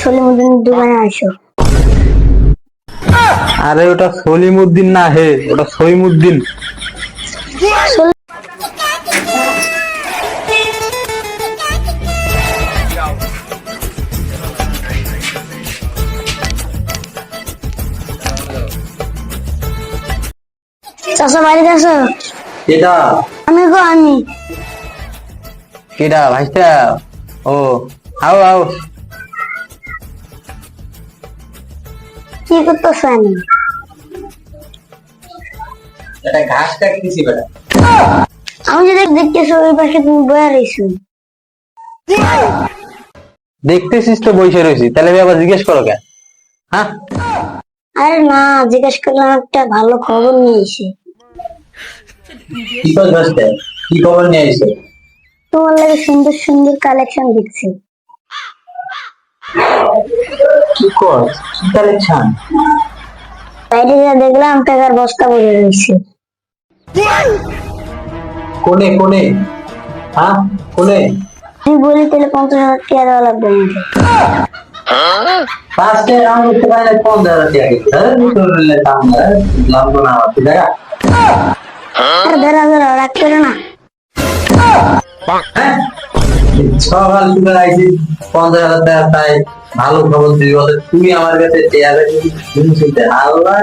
সলিমুদ্দিনের দোকানে আসো আরে ওটা সলিমুদ্দিন না হে ওটা সইমুদ্দিন চাষা বাড়িতে আসো কেটা আমি গো আমি। কেটা ভাইস্তা? ও আও আও। কি করতেছো আমি এটা ঘাস কাটতেছি বেটা। আমি যদি দেখতেছো ওই পাশে তুমি বয়ে রয়েছো দেখতেছিস তো বসে রয়েছি তাহলে আবার জিজ্ঞেস করো কেন? হ্যাঁ? আরে না জিজ্ঞেস করলাম একটা ভালো খবর নিয়ে এসে। কি খবর নিয়ে আইছো তোমার লাগে সুন্দর সুন্দর কালেকশন দেখছি কি কর? কি কালেকশন বাইরে যা দেখলাম টাকার বস্তা ভরে রয়েছে। কোনে কোনে? হ্যাঁ কোনে? আমি বলি তাহলে পঞ্চাশ হাজার টাকা দেওয়া লাগবে আমাকে। রাউন্ড করতে পারলে পনেরো হাজার টাকা দিতে হবে দাম লাগবে না আমার দেখা। আর ধরা ধরা করে না। হ্যাঁ সকাল পঞ্চাশ হাজার টাকা তাই ভালো খবর দিবি তুমি আমার কাছে দিতে আল্লাহ।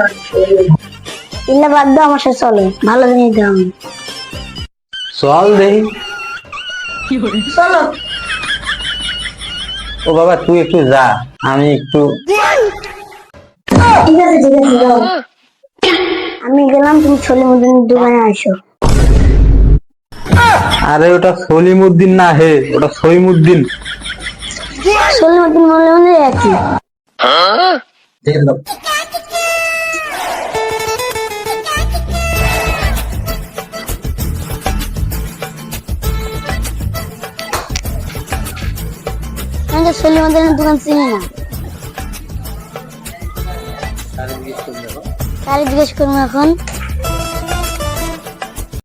ইল্লা বাদ দাও আমার সাথে চলো। ভালো জিনিস দাও আমি চল দেই চলো। ও বাবা তুই একটু যা। আমি একটু ঠিক আছে ঠিক আছে আমি গেলাম তুমি সলিমুদ্দিনের দোকানে আসো। আরে ওটা সলিমুদ্দিন না হে, ওটা সইমুদ্দিন। সলিমুদ্দিন মনে মনে একই। সলিমুদ্দিনের দোকান চিনি না। জিজ্ঞেস করব এখন।